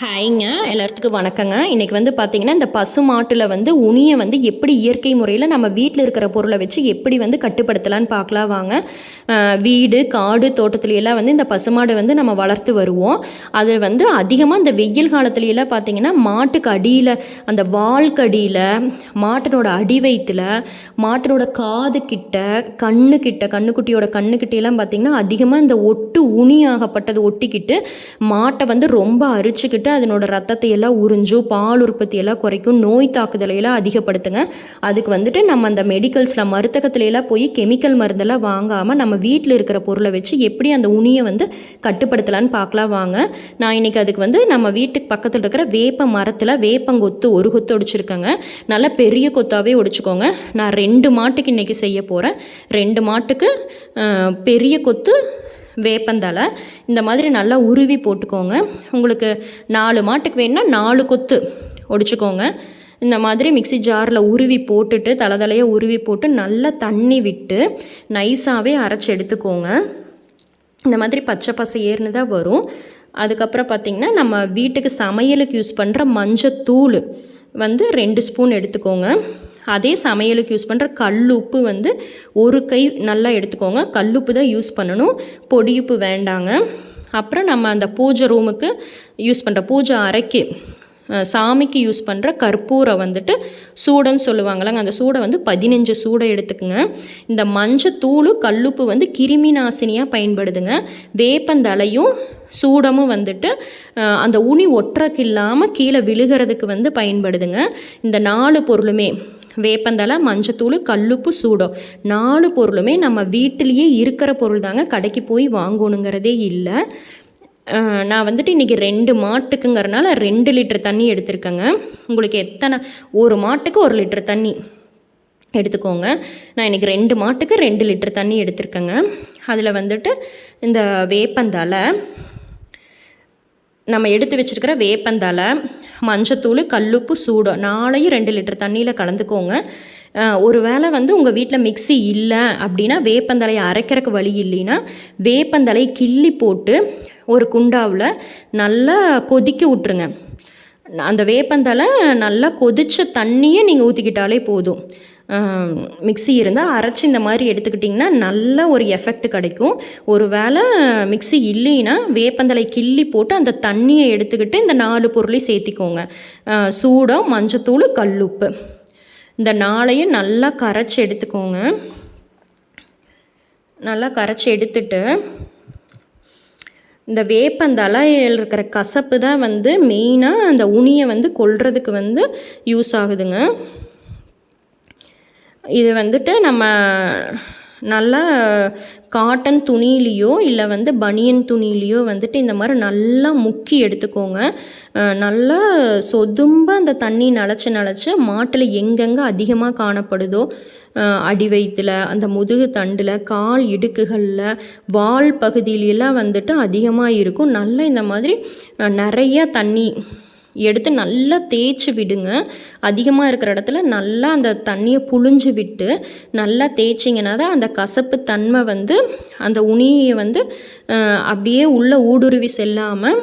ஹாய்ங்க எல்லாத்துக்கும் வணக்கங்க. இன்றைக்கி வந்து பார்த்திங்கன்னா இந்த பசு மாட்டில் வந்து உனியை வந்து எப்படி இயற்கை முறையில் நம்ம வீட்டில் இருக்கிற பொருளை வச்சு எப்படி வந்து கட்டுப்படுத்தலான்னு பார்க்கலாம் வாங்க. வீடு காடு தோட்டத்துலையெல்லாம் வந்து இந்த பசுமாடு வந்து நம்ம வளர்த்து வருவோம். அது வந்து அதிகமாக இந்த வெயில் காலத்துலையெல்லாம் பார்த்தீங்கன்னா பார்த்திங்கன்னா மாட்டுக்கு அடியில் அந்த வால்க்கு அடியில் மாட்டினோட அடி வயிற்றுல மாட்டினோட காது கிட்ட கண்ணு கிட்ட கண்ணுக்குட்டியோட கண்ணுக்கிட்டையெல்லாம் பார்த்தீங்கன்னா பார்த்திங்கன்னா அதிகமாக இந்த ஒட்டு உணியாகப்பட்டது ஒட்டிக்கிட்டு மாட்டை வந்து ரொம்ப அரிச்சுக்கிட்டு அதனோட ரத்தத்தை எல்லாம் உறிஞ்சும் பால் உற்பத்தி எல்லாம் குறைக்கும் நோய் தாக்குதலை எல்லாம் அதிகப்படுத்துங்க. அதுக்கு வந்துட்டு நம்ம அந்த மெடிக்கல்ஸில் மருந்தகத்துல எல்லாம் போய் கெமிக்கல் மருந்தெல்லாம் வாங்காமல் நம்ம வீட்டில் இருக்கிற பொருளை வச்சு எப்படி அந்த உணியை வந்து கட்டுப்படுத்தலான்னு பார்க்கலாம் வாங்க. நான் இன்னைக்கு அதுக்கு வந்து நம்ம வீட்டுக்கு பக்கத்தில் இருக்கிற வேப்ப மரத்தில் வேப்பங்கொத்து ஒரு கொத்து ஒடிச்சிருக்கேங்க. நல்லா பெரிய கொத்தாவே ஒடிச்சுக்கோங்க. நான் ரெண்டு மாட்டுக்கு இன்றைக்கி செய்ய போகிறேன் ரெண்டு மாட்டுக்கு பெரிய கொத்து வேப்பந்தலை இந்த மாதிரி நல்லா உருவி போட்டுக்கோங்க. உங்களுக்கு நாலு மாட்டுக்கு வேணும்னா நாலு கொத்து ஒடிச்சுக்கோங்க. இந்த மாதிரி மிக்ஸி ஜாரில் உருவி போட்டுட்டு தலை தலையாக உருவி போட்டு நல்லா தண்ணி விட்டு நைஸாகவே அரைச்சி எடுத்துக்கோங்க. இந்த மாதிரி பச்சை பசை தான் வரும். அதுக்கப்புறம் பார்த்திங்கன்னா நம்ம வீட்டுக்கு சமையலுக்கு யூஸ் பண்ணுற மஞ்சத்தூள் வந்து ரெண்டு ஸ்பூன் எடுத்துக்கோங்க. அதே சமையலுக்கு யூஸ் பண்ணுற கல்லுப்பு வந்து ஒரு கை நல்லா எடுத்துக்கோங்க. கல்லுப்பு தான் யூஸ் பண்ணணும். பொடியுப்பு வேண்டாங்க. அப்புறம் நம்ம அந்த பூஜை ரூமுக்கு யூஸ் பண்ணுற பூஜை அறைக்கு சாமிக்கு யூஸ் பண்ணுற கற்பூரம் வந்துட்டு சூடன்னு சொல்லுவாங்களாங்க அந்த சூடை வந்து பதினஞ்சு சூடை எடுத்துக்குங்க. இந்த மஞ்சத்தூள் கல்லுப்பு வந்து கிருமி நாசினியாக பயன்படுதுங்க. வேப்பந்தலையும் சூடமும் வந்துட்டு அந்த உனி ஒற்றக்கு இல்லாமல் கீழே விழுகிறதுக்கு வந்து பயன்படுதுங்க. இந்த நாலு பொருளுமே வேப்பந்தலை மஞ்சத்தூள் கல்லுப்பு சூடம் நாலு பொருளுமே நம்ம வீட்டிலேயே இருக்கிற பொருள் தாங்க கடைக்கு போய் வாங்கணுங்கிறதே இல்லை. நான் வந்துட்டு இன்றைக்கி ரெண்டு மாட்டுக்குங்கிறனால ரெண்டு லிட்டர் தண்ணி எடுத்திருக்கேங்க. உங்களுக்கு எத்தனை ஒரு மாட்டுக்கு ஒரு லிட்டர் தண்ணி எடுத்துக்கோங்க. நான் இன்றைக்கி ரெண்டு மாட்டுக்கு ரெண்டு லிட்டர் தண்ணி எடுத்திருக்கேங்க. அதில் வந்துட்டு இந்த வேப்பந்தலை நம்ம எடுத்து வச்சிருக்கிற வேப்பந்தலை மஞ்சத்தூள் கல்லுப்பு சூடம் நாளையும் ரெண்டு லிட்டர் தண்ணியில் கலந்துக்கோங்க. ஒரு வேளை வந்து உங்கள் வீட்டில் மிக்ஸி இல்லை அப்படின்னா வேப்பந்தலையை அரைக்கிறக்கு வழி இல்லைன்னா வேப்பந்தலையை கிள்ளி போட்டு ஒரு குண்டாவில் நல்லா கொதிக்க விட்ருங்க அந்த வேப்பந்தலை நல்லா கொதிச்ச தண்ணியை நீங்கள் ஊற்றிக்கிட்டாலே போதும். மிக்ஸி இருந்தால் அரைச்சி இந்த மாதிரி எடுத்துக்கிட்டிங்கன்னா நல்ல ஒரு எஃபெக்ட் கிடைக்கும். ஒரு வேளை மிக்ஸி இல்லைன்னா வேப்பந்தலை கிள்ளி போட்டு அந்த தண்ணியை எடுத்துக்கிட்டு இந்த நாலு பொருளையும் சேர்த்திக்கோங்க. சூடம் மஞ்சத்தூள் கல்லுப்பு. இந்த நாளையும் நல்லா கரைச்சி எடுத்துக்கோங்க. நல்லா கரைச்சி எடுத்துட்டு இந்த வேப்பந்தலையில் இருக்கிற கசப்பு தான் வந்து மெயினாக அந்த உனியை வந்து கொல்றதுக்கு வந்து யூஸ் ஆகுதுங்க. இது வந்துட்டு நம்ம நல்லா காட்டன் துணியிலையோ இல்லை வந்து பனியன் துணியிலையோ வந்துட்டு இந்த மாதிரி நல்லா முக்கி எடுத்துக்கோங்க. நல்லா சொதும்ப அந்த தண்ணி நனைச்சு நனைச்சு மாட்டில் எங்கெங்கே அதிகமாக காணப்படுதோ அடி வயிற்றுல அந்த முதுகு தண்டில் கால் இடுக்குகளில் வால் பகுதியிலெல்லாம் வந்துட்டு அதிகமாக இருக்கும். நல்லா இந்த மாதிரி நிறைய தண்ணி எடுத்து நல்லா தேய்ச்சி விடுங்க. அதிகமாக இருக்கிற இடத்துல நல்லா அந்த தண்ணியை புழிஞ்சு விட்டு நல்லா தேய்ச்சிங்கன்னா தான் அந்த கசப்பு தன்மை வந்து அந்த உணியை வந்து அப்படியே உள்ளே ஊடுருவி செல்லாமல்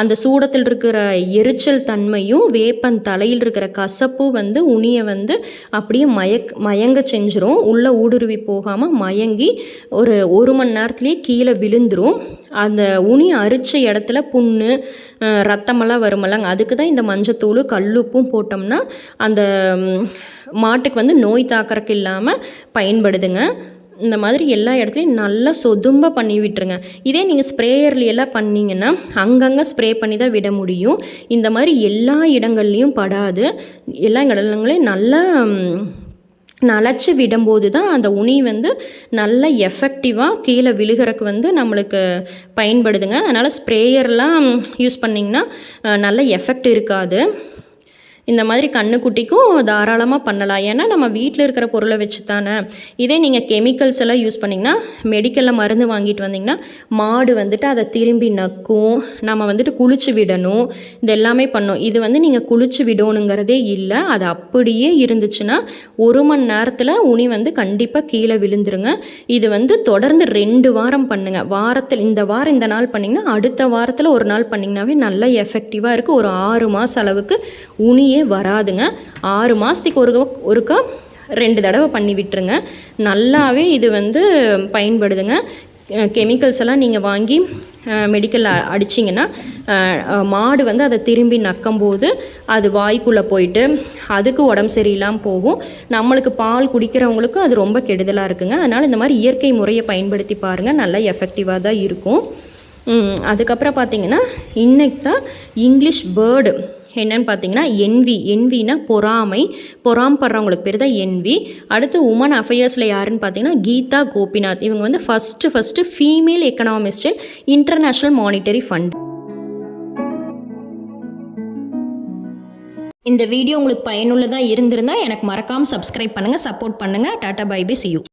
அந்த சூடத்தில் இருக்கிற எரிச்சல் தன்மையும் வேப்பன் தலையில் இருக்கிற கசப்பும் வந்து உனியை வந்து அப்படியே மயக் மயங்க செஞ்சிரும். உள்ளே ஊடுருவி போகாமல் மயங்கி ஒரு ஒரு மணி நேரத்துலேயே கீழே விழுந்துரும். அந்த உனி அரிச்ச இடத்துல புண்ணு ரத்தமெல்லாம் வருமல்லங்க. அதுக்கு தான் இந்த மஞ்சத்தூள் கல்லுப்பும் போட்டோம்னா அந்த மாட்டுக்கு வந்து நோய் தாக்கறக்கு இல்லாமல் பயன்படுதுங்க. இந்த மாதிரி எல்லா இடத்துலையும் நல்லா சொதும்ப பண்ணி விட்டுருங்க. இதே நீங்கள் ஸ்ப்ரேயர்ல எல்லாம் பண்ணீங்கன்னா அங்கங்கே ஸ்ப்ரே பண்ணி தான் விட முடியும். இந்த மாதிரி எல்லா இடங்கள்லையும் படாது. எல்லா இடங்களையும் நல்லா ம், நனைச்சி விடும்போது தான் அந்த உனி வந்து நல்ல எஃபெக்டிவாக கீழே விழுகிறக்கு வந்து நம்மளுக்கு பயன்படுதுங்க. அதனால் ஸ்ப்ரேயர்லாம் யூஸ் பண்ணிங்கன்னா நல்ல எஃபெக்ட் இருக்காது. இந்த மாதிரி கண்ணுக்குட்டிக்கும் தாராளமாக பண்ணலாம். ஏன்னா நம்ம வீட்டில் இருக்கிற பொருளை வச்சு தானே இதே நீங்கள் கெமிக்கல்ஸ் எல்லாம் யூஸ் பண்ணிங்கன்னா மெடிக்கலில் மருந்து வாங்கிட்டு வந்தீங்கன்னா மாடு வந்துட்டு அதை திரும்பி நக்கும் நம்ம வந்துட்டு குளிச்சு விடணும் இது எல்லாமே இது வந்து நீங்கள் குளிச்சு விடணுங்கிறதே இல்லை. அது அப்படியே இருந்துச்சுன்னா ஒரு மணி நேரத்தில் உனி வந்து கண்டிப்பாக கீழே விழுந்துருங்க. இது வந்து தொடர்ந்து ரெண்டு வாரம் பண்ணுங்கள் வாரத்தில் இந்த வாரம் இந்த நாள் பண்ணிங்கன்னா அடுத்த வாரத்தில் ஒரு நாள் பண்ணிங்கனாவே நல்லா எஃபெக்டிவாக இருக்குது ஒரு ஆறு மாதம் அளவுக்கு உனியை வராதுங்க. ஆறு மாதத்துக்கு ஒரு ஒருக்கா ரெண்டு தடவை பண்ணி விட்டுருங்க. நல்லாவே இது வந்து பயன்படுதுங்க. கெமிக்கல்ஸ் எல்லாம் நீங்கள் வாங்கி மெடிக்கலில் அடிச்சிங்கன்னா மாடு வந்து அதை திரும்பி நக்கும்போது அது வாய்க்குள்ளே போயிட்டு அதுக்கு உடம்பு சரியில்லாமல் போகும். நம்மளுக்கு பால் குடிக்கிறவங்களுக்கும் அது ரொம்ப கெடுதலாக இருக்குங்க. அதனால் இந்த மாதிரி இயற்கை முறையை பயன்படுத்தி பாருங்கள் நல்லா எஃபெக்டிவாக தான் இருக்கும். அதுக்கப்புறம் பார்த்தீங்கன்னா இன்னைக்கு தான் இங்கிலீஷ் பேர்டு என்னன்னு பார்த்தீங்கன்னா என்வி என்வினா பொறாமை. பொறாமப்படுறவங்களுக்கு பேர் தான் என்வி அடுத்து உமன் அஃபேர்ஸில் யாருன்னு பார்த்தீங்கன்னா கீதா கோபிநாத். இவங்க வந்து first first female economist international monetary fund இந்த வீடியோ உங்களுக்கு பயனுள்ளதாக இருந்திருந்தால் எனக்கு மறக்காமல் சப்ஸ்கிரைப் பண்ணுங்கள் சப்போர்ட் பண்ணுங்கள் டாட்டா பை பை சியூ